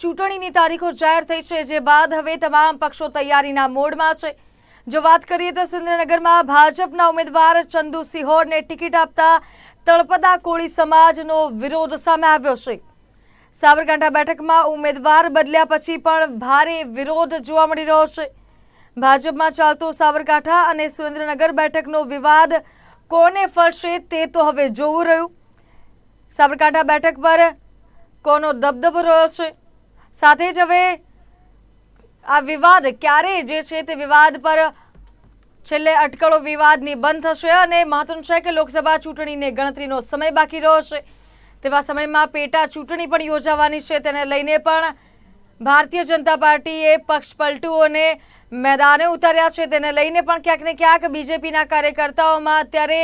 ચૂંટણીની તારીખો જાહેર થઈ છે, જે બાદ હવે તમામ પક્ષો તૈયારીના મોડમાં છે. જો વાત કરીએ તો સુરેન્દ્રનગરમાં ભાજપના ઉમેદવાર ચંદુ સિહોરને ટિકિટ આપતા તળપદા કોળી સમાજનો વિરોધ સામે આવ્યો છે. સાબરકાંઠા બેઠકમાં ઉમેદવાર બદલ્યા પછી પણ ભારે વિરોધ જોવા મળી રહ્યો છે. ભાજપમાં ચાલતો સાબરકાંઠા અને સુરેન્દ્રનગર બેઠકનો વિવાદ કોને ફળશે તે તો હવે જોવું રહ્યું. સાબરકાંઠા બેઠક પર કોનો દબદબો રહ્યો છે? સાથે જ હવે આ વિવાદ ક્યારે જે છે તે વિવાદ પર છેલ્લે અટકળો વિવાદની બંધ થશે અને મહત્વનું છે કે લોકસભા ચૂંટણીને ગણતરીનો સમય બાકી રહ્યો તેવા સમયમાં પેટા ચૂંટણી પણ યોજાવાની છે. તેને લઈને પણ ભારતીય જનતા પાર્ટીએ પક્ષ પલટુઓને મેદાને ઉતાર્યા છે. તેને લઈને પણ ક્યાંક ને ક્યાંક બીજેપીના કાર્યકર્તાઓમાં અત્યારે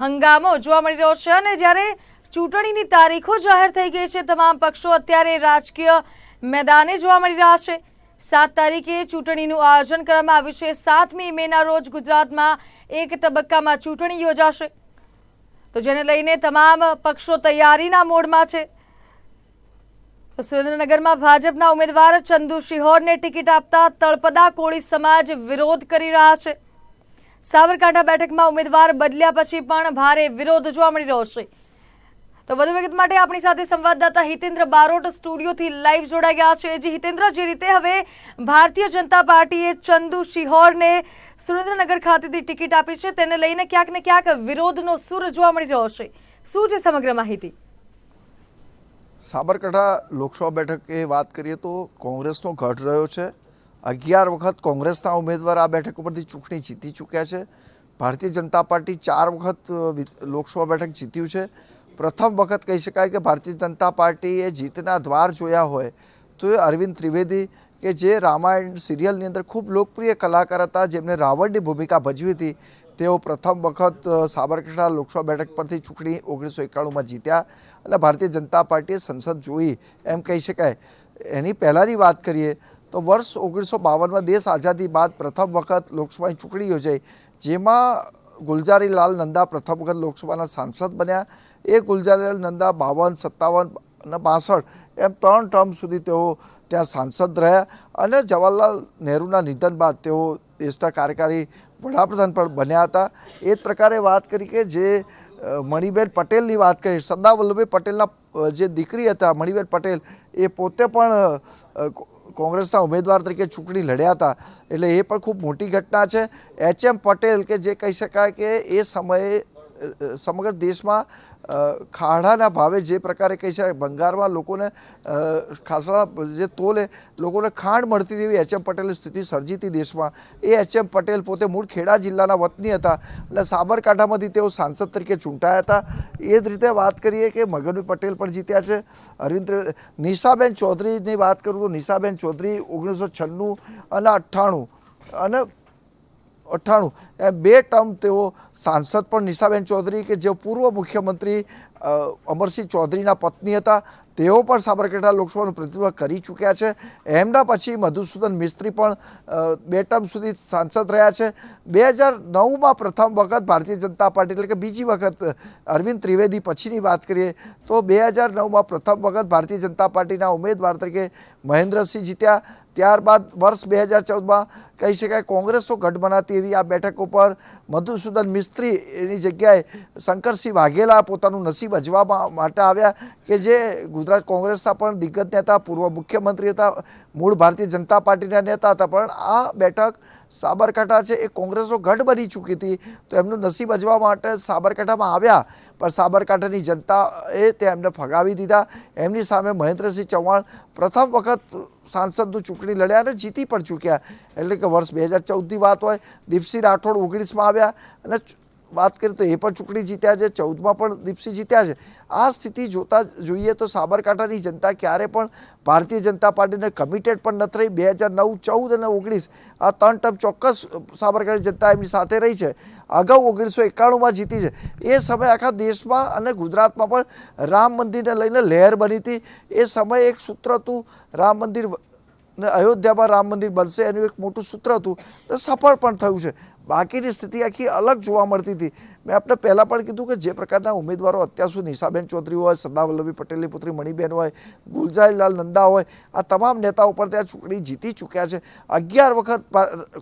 હંગામો જોવા મળી રહ્યો છે. અને જ્યારે ચૂંટણીની તારીખો જાહેર થઈ ગઈ છે, તમામ પક્ષો અત્યારે રાજકીય મેદાને જોવા મળી રહ્યા છે. સાત તારીખે ચૂંટણીનું આયોજન કરવામાં આવ્યું છે. સાતમી મેના રોજ ગુજરાતમાં એક તબક્કામાં ચૂંટણી યોજાશે. તો જેને લઈને તમામ પક્ષો તૈયારીના મોડમાં છે. સુરેન્દ્રનગરમાં ભાજપના ઉમેદવાર ચંદુ શિહોરને ટિકિટ આપતા તળપદા કોળી સમાજ વિરોધ કરી રહ્યા છે. સાબરકાંઠા બેઠકમાં ઉમેદવાર બદલ્યા પછી પણ ભારે વિરોધ જોવા મળી રહ્યો છે. તો વધુ વિગત માટે આપણી સાથે સંવાદદાતા હિતેન્દ્ર બારોટ સ્ટુડિયોથી લાઈવ જોડાઈ ગયા છે. જે હિતેન્દ્ર, જે રીતે હવે ભારતીય જનતા પાર્ટીએ ચંદુ શિહોરને સુરેન્દ્રનગર ખાતેથી ટિકિટ આપી છે, તેને લઈને ક્યાંક ને ક્યાંક વિરોધનો સૂર જોવા મળી રહ્યો છે. શું છે સમગ્ર માહિતી? સાબરકાંઠા લોકસભા બેઠકે વાત કરીએ તો કોંગ્રેસનો ઘટ રહ્યો છે. અગિયાર વખત કોંગ્રેસના ઉમેદવાર આ બેઠક ઉપરથી ચૂંટણી જીતી ચૂક્યા છે. ભારતીય જનતા પાર્ટી ચાર વખત લોકસભા બેઠક જીત્યું છે. પ્રથમ વખત કહી શકાય કે ભારતીય જનતા પાર્ટીએ જીતના દ્વાર જોયા હોય તો એ અરવિંદ ત્રિવેદી કે જે રામાયણ સિરિયલની અંદર ખૂબ લોકપ્રિય કલાકાર હતા, જેમને રાવણની ભૂમિકા ભજવી હતી, તેઓ પ્રથમ વખત સાબરકાંઠા લોકસભા બેઠક પરથી ચૂંટણી ઓગણીસો એકાણુંમાં જીત્યા અને ભારતીય જનતા પાર્ટીએ સંસદ જોઈ. એમ કહી શકાય. એની પહેલાંની વાત કરીએ તો વર્ષ ઓગણીસો બાવનમાં દેશ આઝાદી બાદ પ્રથમ વખત લોકસભાની ચૂંટણી યોજાઈ, જેમાં ગુલજારીલાલ નંદા પ્રથમ વખત લોકસભાના સાંસદ બન્યા. એ ગુલજારીલાલ નંદા બાવન, સત્તાવન અને બાસઠ એમ ત્રણ ટર્મ સુધી તેઓ ત્યાં સાંસદ રહ્યા અને જવાહરલાલ નહેરુના નિધન બાદ તેઓ દેશના કાર્યકારી વડાપ્રધાન પણ બન્યા હતા. એ જ પ્રકારે વાત કરી કે જે મણિબેન પટેલની વાત કરી, સરદાર વલ્લભભાઈ પટેલના જે દીકરી હતા મણિબેન પટેલ, એ પોતે પણ કોંગ્રેસના ઉમેદવાર તરીકે ચૂંટણી લડ્યા હતા. એટલે એ પણ ખૂબ મોટી ઘટના છે. એચ એમ પટેલ કે જે કહી શકાય કે એ સમયે સમગ્ર દેશમાં ખાડાના ભાવે જે પ્રકારે કહી શકાય બંગાળમાં લોકોને ખાસા જે તોલે, લોકોને ખાંડ મળતી તેવી એચએમ એચ એમ પટેલે સ્થિતિ સર્જી હતી દેશમાં. એ એચ એમ પટેલ પોતે મૂળ ખેડા જિલ્લાના વતની હતા એટલે સાબરકાંઠામાંથી તેઓ સાંસદ તરીકે ચૂંટાયા હતા. એ જ રીતે વાત કરીએ કે મગનભાઈ પટેલ પણ જીત્યા છે. અરવિંદ નિશાબેન ચૌધરીની વાત કરું તો નિશાબેન ચૌધરી ઓગણીસો છન્નું અને અઠ્ઠાણું અને અઠ્ઠાણું. એ બે ટર્મ તેઓ સાંસદ પણ નિશાબેન ચૌધરી કે જે પૂર્વ મુખ્યમંત્રી અમરસિંહ ચૌધરીના પત્ની હતા, તેઓ પણ સાબરકાંઠા લોકસભાનું પ્રતિનિધિત્વ કરી ચૂક્યા છે. એમના પછી મધુસૂદન મિસ્ત્રી પણ બે ટર્મ સુધી સાંસદ રહ્યા છે. બે હજાર નવમાં પ્રથમ વખત ભારતીય જનતા પાર્ટી એટલે કે બીજી વખત અરવિંદ ત્રિવેદી પછીની વાત કરીએ, તો બે હજાર નવમાં પ્રથમ વખત ભારતીય જનતા પાર્ટીના ઉમેદવાર તરીકે મહેન્દ્રસિંહ જીત્યા. ત્યારબાદ વર્ષ બે હજાર ચૌદમાં કહી શકાય કોંગ્રેસો ગઢ બનાતી એવી આ બેઠક ઉપર મધુસૂદન મિસ્ત્રી એની જગ્યાએ શંકરસિંહ વાઘેલા પોતાનું નસીબ અજવા માટે આવ્યા કે જે ગુજરાત કોંગ્રેસના પણ દિગ્ગજ નેતા, પૂર્વ મુખ્યમંત્રી હતા, મૂળ ભારતીય જનતા પાર્ટીના નેતા હતા. પણ આ બેઠક સાબરકાંઠા છે, એ કોંગ્રેસો ગઢ બની ચૂકી હતી. તો એમનું નસીબ અજવા માટે સાબરકાંઠામાં આવ્યા, પણ સાબરકાંઠાની જનતાએ તે એમને ફગાવી દીધા. એમની સામે મહેન્દ્રસિંહ ચૌહાણ પ્રથમ વખત સાંસદનું ચૂંટણી લડ્યા અને જીતી પણ ચૂક્યા. એટલે કે વર્ષ બે હજાર ચૌદની વાત હોય, દીપસિંહ રાઠોડ ઓગણીસમાં આવ્યા અને વાત કરીએ તો એ પણ ચૂંટણી જીત્યા છે, ચૌદમાં પણ દીપસિંહ જીત્યા છે. આ સ્થિતિ જોતા જોઈએ તો સાબરકાંઠાની જનતા ક્યારે પણ ભારતીય જનતા પાર્ટીને કમિટેડ પણ નથી રહી. બે હજાર નવ, ચૌદ અને ઓગણીસ આ ત્રણ ટર્મ ચોક્કસ સાબરકાંઠાની જનતા એમની સાથે રહી છે. અગાઉ ઓગણીસો એકાણુંમાં જીતી છે. એ સમયે આખા દેશમાં અને ગુજરાતમાં પણ રામ મંદિરને લઈને લહેર બની હતી. એ સમયે એક સૂત્ર હતું, રામ મંદિર, ને અયોધ્યામાં રામ મંદિર બનશે એનું એક મોટું સૂત્ર હતું. સફળ પણ થયું છે. બાકીની સ્થિતિ આખી અલગ જોવા મળતી હતી. મેં આપણે પહેલાં પણ કીધું કે જે પ્રકારના ઉમેદવારો અત્યાર સુધી નિશાબેન ચૌધરી હોય, સરદાર વલ્લભભાઈ પટેલની પુત્રી મણિબેન હોય, ગુલઝારીલાલ નંદા હોય, આ તમામ નેતાઓ પર ત્યાં ચૂંટણી જીતી ચૂક્યા છે. અગિયાર વખત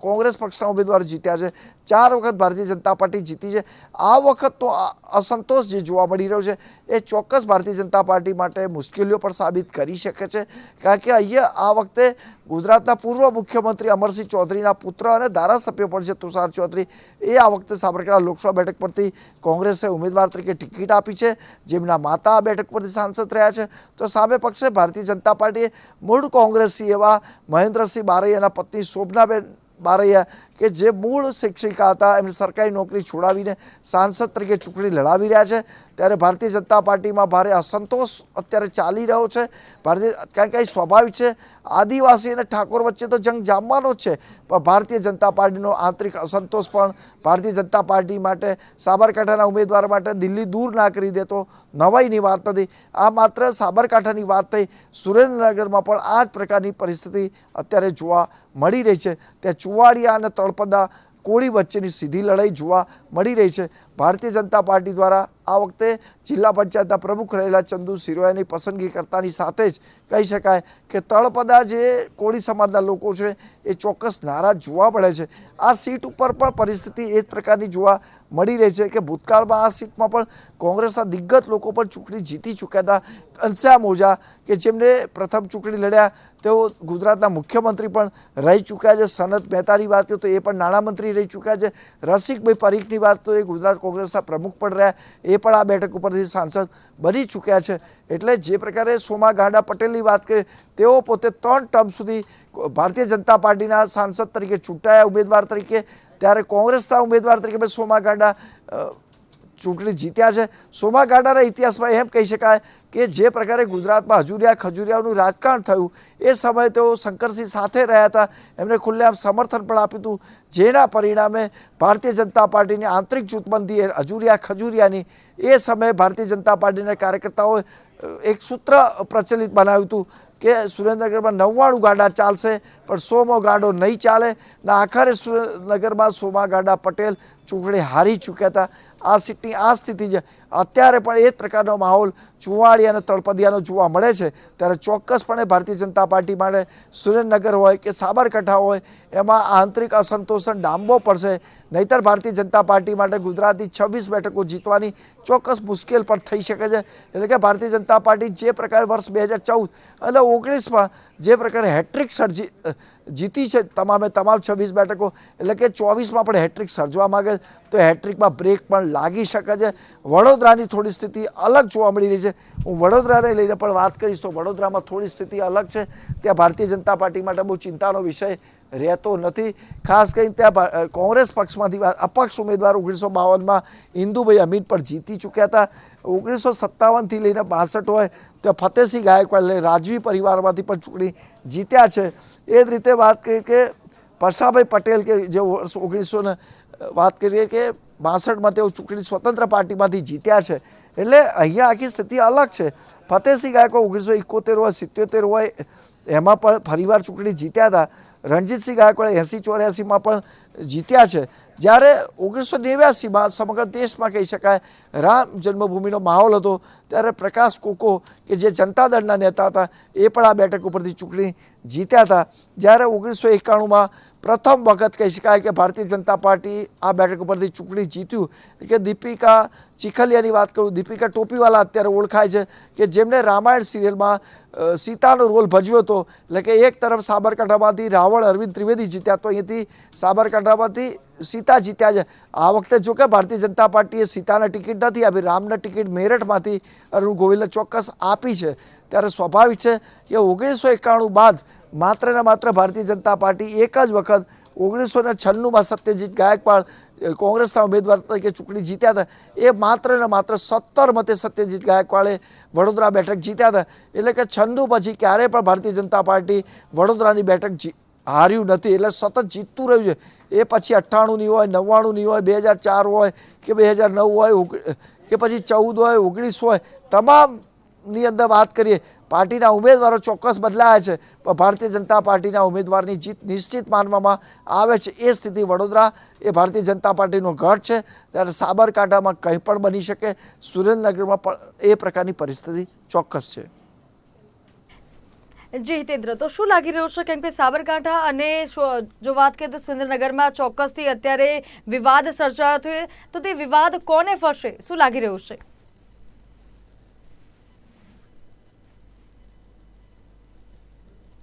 કોંગ્રેસ પક્ષના ઉમેદવાર જીત્યા છે. ચાર વખત ભારતીય જનતા પાર્ટી જીતી છે. આ વખત તો અસંતોષ જે જોવા મળી રહ્યો છે, એ ચોક્કસ ભારતીય જનતા પાર્ટી માટે મુશ્કેલીઓ પણ સાબિત કરી શકે છે. કારણ કે અહીંયા આ વખતે ગુજરાતના પૂર્વ મુખ્યમંત્રી અમરસિંહ ચૌધરીના પુત્ર અને ધારાસભ્ય પણ છે તુષાર ચૌધરી. એ આ વખતે સાબરકાંઠા લોકસભા બેઠક પરથી કોંગ્રેસે ઉમેદવાર તરીકે ટિકિટ આપી છે. જેમના માતા આ બેઠક પરથી સાંસદ રહ્યા છે. તો સામે પક્ષે ભારતીય જનતા પાર્ટીએ મૂળ કોંગ્રેસી એવા મહેન્દ્રસિંહ બારૈયાના પત્ની શોભનાબેન બારૈયા કે જે મૂળ શિક્ષિકા હતા, એમને સરકારી નોકરી છોડાવીને સાંસદ તરીકે ચૂંટણી લડાવી રહ્યા છે. ત્યારે ભારતીય જનતા પાર્ટીમાં ભારે અસંતોષ અત્યારે ચાલી રહ્યો છે. ભારતીય, કારણ કે સ્વાભાવિક છે, આદિવાસી અને ઠાકોર વચ્ચે તો જંગ જામવાનો જ છે. પણ ભારતીય જનતા પાર્ટીનો આંતરિક અસંતોષ પણ ભારતીય જનતા પાર્ટી માટે સાબરકાંઠાના ઉમેદવાર માટે દિલ્હી દૂર ના કરી દે તો નવાઈની વાત નથી. આ માત્ર સાબરકાંઠાની વાત થઈ. સુરેન્દ્રનગરમાં પણ આ જ પ્રકારની પરિસ્થિતિ અત્યારે જોવા મળી રહી છે. ત્યાં ચુવાડિયા અને તળપદા કોળી વચ્ચેની સીધી લડાઈ જોવા મળી રહી છે. ભારતીય જનતા પાર્ટી દ્વારા આ વખતે જિલ્લા પંચાયતના પ્રમુખ રહેલા ચંદુ સિરોયાની પસંદગી કરતાની સાથે જ કહી શકાય કે તળપદા જે કોળી સમાજના લોકો છે, એ ચોક્કસ નારાજ જોવા મળે છે. આ સીટ ઉપર પણ પરિસ્થિતિ એ જ પ્રકારની જોવા મળી રહી છે કે ભૂતકાળમાં આ સીટમાં પણ કોંગ્રેસના દિગ્ગજ લોકો પણ ચૂંટણી જીતી ચૂક્યા હતા. ઘનશ્યામ ઓઝા કે જેમને પ્રથમ ચૂંટણી લડ્યા, તેઓ ગુજરાતના મુખ્યમંત્રી પણ રહી ચૂક્યા છે. સનત મહેતાની વાત તો એ પણ નાણામંત્રી રહી ચૂક્યા છે. રસિકભાઈ પરીખની વાત તો એ ગુજરાત કોંગ્રેસના પ્રમુખ પણ રહ્યા. એ પણ આ બેઠક ઉપરથી સાંસદ બની ચૂક્યા છે. એટલે જે પ્રકારે સોમા ગાંડા પટેલની વાત કરીએ તેઓ પોતે ત્રણ ટર્મ સુધી ભારતીય જનતા પાર્ટીના સાંસદ તરીકે ચૂંટાયા ઉમેદવાર તરીકે, ત્યારે કોંગ્રેસના ઉમેદવાર તરીકે સોમા ગાંડા ચૂંટણી જીત્યા છે. સોમા ગાડાના ઇતિહાસમાં એમ કહી શકાય કે જે પ્રકારે ગુજરાતમાં હજુરિયા ખજુરિયાઓનું રાજકારણ થયું, એ સમયે તેઓ શંકરસિંહ સાથે રહ્યા હતા. એમને ખુલ્લેઆમ સમર્થન પણ આપ્યું હતું. જેના પરિણામે ભારતીય જનતા પાર્ટીની આંતરિક જૂથબંધી હજુરિયા ખજુરિયાની, એ સમયે ભારતીય જનતા પાર્ટીના કાર્યકર્તાઓએ એક સૂત્ર પ્રચલિત બનાવ્યું હતું કે સુરેન્દ્રનગરમાં નવ્વાણું ગાડા ચાલશે, પણ સોમો ગાડો નહીં ચાલે. ને, આખરે સુરેન્દ્રનગરમાં સોમા ગાડા પટેલ ચૂંટણી હારી ચૂક્યા હતા. આ સીટની આ સ્થિતિ છે. અત્યારે પણ એ જ પ્રકારનો માહોલ ચુવાડી અને તળપદિયાનો જોવા મળે છે. ત્યારે ચોક્કસપણે ભારતીય જનતા પાર્ટી માટે સુરેન્દ્રનગર હોય કે સાબરકાંઠા હોય, એમાં આંતરિક અસંતોષ ડામવો પડશે નહીતર ભારતીય જનતા પાર્ટી માટે ગુજરાતની છવ્વીસ બેઠકો જીતવાની ચોક્કસ મુશ્કેલ પણ થઈ શકે છે. એટલે કે ભારતીય જનતા પાર્ટી જે પ્રકારે વર્ષ બે હજાર ચૌદ અને ઓગણીસમાં જે પ્રકારે હેટ્રિક સર્જી જીતી છે, તમામે તમામ છવ્વીસ બેઠકો, એટલે કે ચોવીસમાં પણ હેટ્રિક સર્જવા માગે તો હેટ્રિકમાં બ્રેક પણ લાગી શકે છે. વડોદરાની થોડી સ્થિતિ અલગ જોવા મળી રહી છે. હું વડોદરાને લઈને પણ વાત કરીશ, તો વડોદરામાં થોડી સ્થિતિ અલગ છે. ત્યાં ભારતીય જનતા પાર્ટી માટે બહુ ચિંતાનો વિષય રહેતો નથી. ખાસ કરીને ત્યાં કોંગ્રેસ પક્ષમાંથી અપક્ષ ઉમેદવાર ઓગણીસો બાવનમાં ઇન્દુભાઈ અમીન પર જીતી ચૂક્યા હતા. ઓગણીસો સત્તાવનથી લઈને બાસઠ હોય તો ફતેહસિંહ ગાયકવાડ એટલે રાજવી પરિવારમાંથી પણ ચૂંટણી જીત્યા છે. એ જ રીતે વાત કરીએ કે પરસાભાઈ પટેલ કે જે વર્ષ ઓગણીસો વાત કરીએ કે બાસઠમાં તેઓ ચૂંટણી સ્વતંત્ર પાર્ટીમાંથી જીત્યા છે. એટલે અહીંયા આખી સ્થિતિ અલગ છે. ફતેહસિંહ ગાયકવાડ ઓગણીસો એકોતેર હોય, સિત્યોતેર હોય, એમાં પણ ફરીવાર ચૂંટણી જીત્યા હતા. રણજીતસિંહ ગાયકવાડ એંસી ચોર્યાસીમાં પણ જીત્યા છે. જ્યારે ઓગણીસો નેવ્યાસીમાં સમગ્ર દેશમાં કહી શકાય રામ જન્મભૂમિનો માહોલ હતો, ત્યારે પ્રકાશ કોકો કે જે જનતા દળના નેતા હતા, એ પણ આ બેઠક ઉપરથી ચૂંટણી જીત્યા હતા. જ્યારે ઓગણીસો એકાણુંમાં પ્રથમ વખત કહી શકાય કે ભારતીય જનતા પાર્ટી આ બેઠક ઉપરથી ચૂંટણી જીત્યું. કે દીપિકા ચીખલિયાની વાત કરું, દીપિકા ટોપીવાલા અત્યારે ઓળખાય છે કે જેમણે રામાયણ સિરિયલમાં સીતાનો રોલ ભજવ્યો હતો. એટલે કે એક તરફ સાબરકાંઠામાંથી રાવળ, અરવિંદ ત્રિવેદી જીત્યા. તો અહીંથી સાબરકાંઠામાંથી સીતા જીત્યા છે. આ વખતે જો કે ભારતીય જનતા પાર્ટીએ સીતાના ટિકિટ નથી આપી, રામના ટિકિટ મેરઠમાંથી અરુણ ગોવિલે ચોક્કસ આપી છે. ત્યારે સ્વાભાવિક છે કે ઓગણીસો એકાણું બાદ માત્ર ને માત્ર ભારતીય જનતા પાર્ટી એક જ વખત ઓગણીસો ને છન્નુંમાં સત્યજીત ગાયકવાડ કોંગ્રેસના ઉમેદવાર તરીકે ચૂંટણી જીત્યા હતા. એ માત્ર ને માત્ર સત્તર મતે સત્યજીત ગાયકવાડે વડોદરા બેઠક જીત્યા હતા. એટલે કે છંદુ પછી ક્યારેય પણ ભારતીય જનતા પાર્ટી વડોદરાની બેઠક હાર્યું નથી, એટલે સતત જીતતું રહ્યું છે. એ પછી અઠ્ઠાણુંની હોય, નવ્વાણુંની હોય, બે હજાર ચાર હોય કે બે હજાર નવ હોય કે પછી ચૌદ હોય, ઓગણીસ હોય, તમામની અંદર વાત કરીએ, પાર્ટીના ઉમેદવારો ચોક્કસ બદલાયા છે. પણ ભારતીય જનતા પાર્ટીના ઉમેદવારની જીત નિશ્ચિત માનવામાં આવે છે. એ સ્થિતિ વડોદરા, એ ભારતીય જનતા પાર્ટીનો ગઢ છે. ત્યારે સાબરકાંઠામાં કંઈ પણ બની શકે, સુરેન્દ્રનગરમાં પણ એ પ્રકારની પરિસ્થિતિ ચોક્કસ છે. જી હિતેન્દ્ર તો શું લાગી રહ્યું છે? કેમ કે સાબરકાંઠા અને જો વાત કરીએ તો સુરેન્દ્રનગરમાં ચોક્કસથી અત્યારે વિવાદ સર્જાયો છે. તો તે વિવાદ કોને ફરશે? શું લાગી રહ્યું છે?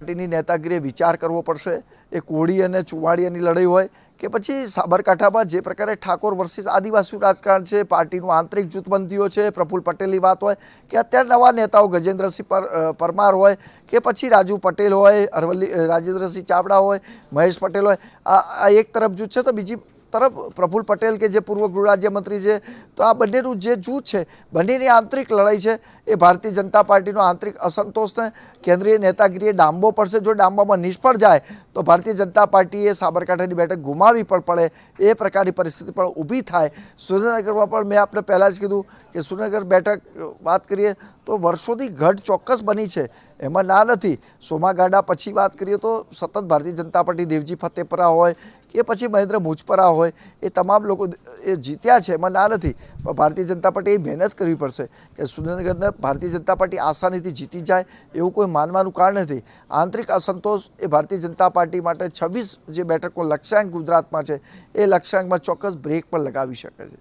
પાર્ટીની નેતાગીરીએ વિચાર કરવો પડશે. એ કોળી અને ચુવાડીયાની લડાઈ હોય કે પછી સાબરકાંઠામાં જે પ્રકારે ઠાકોર વર્સિસ આદિવાસી રાજકારણ છે, પાર્ટીનું આંતરિક જૂથબંધીઓ છે, પ્રફુલ્લ પટેલની વાત હોય કે અત્યારે નવા નેતાઓ ગજેન્દ્રસિંહ પર પરમાર હોય કે પછી રાજુ પટેલ હોય, અરવલ્લી રાજેન્દ્રસિંહ ચાવડા હોય, મહેશ પટેલ હોય આ એક તરફ જૂથ છે તો બીજી તરફ પ્રફુલ પટેલ કે જે પૂર્વ ગૃહ રાજ્યમંત્રી છે, તો આ બંનેનું જે જૂથ છે, બંનેની આંતરિક લડાઈ છે, એ ભારતીય જનતા પાર્ટીનો આંતરિક અસંતોષને કેન્દ્રીય નેતાગીરીએ ડામવો પડશે. જો ડામવામાં નિષ્ફળ જાય, તો ભારતીય જનતા પાર્ટીએ સાબરકાંઠાની બેઠક ગુમાવી પણ પડે, એ પ્રકારની પરિસ્થિતિ પણ ઊભી થાય. સુરેન્દ્રનગરમાં પણ મેં આપણે પહેલાં જ કીધું કે સુરેન્દ્રનગર બેઠક વાત કરીએ, તો વર્ષોથી ઘટ ચોક્કસ બની છે. એમાં ના નથી. સોમાગાડા પછી વાત કરીએ તો સતત ભારતીય જનતા પાર્ટી દેવજી ફતેપરા હોય કે પછી મહેન્દ્ર મુજપરા હોય, એ તમામ લોકો એ જીત્યા છે, એમાં ના નથી. પણ ભારતીય જનતા પાર્ટીએ મહેનત કરવી પડશે કે સુરેન્દ્રનગરને ભારતીય જનતા પાર્ટી આસાનીથી જીતી જાય એવું કોઈ માનવાનું કારણ નથી. આંતરિક અસંતોષ એ ભારતીય જનતા પાર્ટી માટે છવ્વીસ જે બેઠકો લક્ષ્યાંક ગુજરાતમાં છે, એ લક્ષ્યાંકમાં ચોક્કસ બ્રેક પણ લગાવી શકે છે.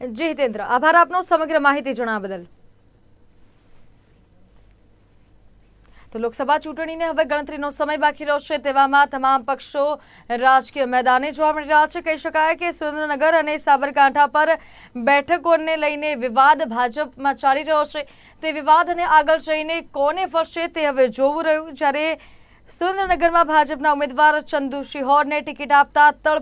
જી હિતેન્દ્ર. આભાર આપનો સમગ્ર માહિતી જણાવવા બદલ. તો લોકસભા ચૂંટણીને હવે ગણતરીનો સમય બાકી રહ્યો છે. તેવામાં તમામ પક્ષો રાજકીય મેદાને જોવા મળી રહ્યા છે. કહી શકાય કે સુરેન્દ્રનગર અને સાબરકાંઠા પર બેઠકોને લઈને વિવાદ ભાજપમાં ચાલી રહ્યો છે. તે વિવાદને આગળ જઈને કોને ફરશે તે હવે જોવું રહ્યું. જ્યારે સુરેન્દ્રનગરમાં ભાજપના ઉમેદવાર ચંદુ શિહોરને ટિકિટ આપતા તળ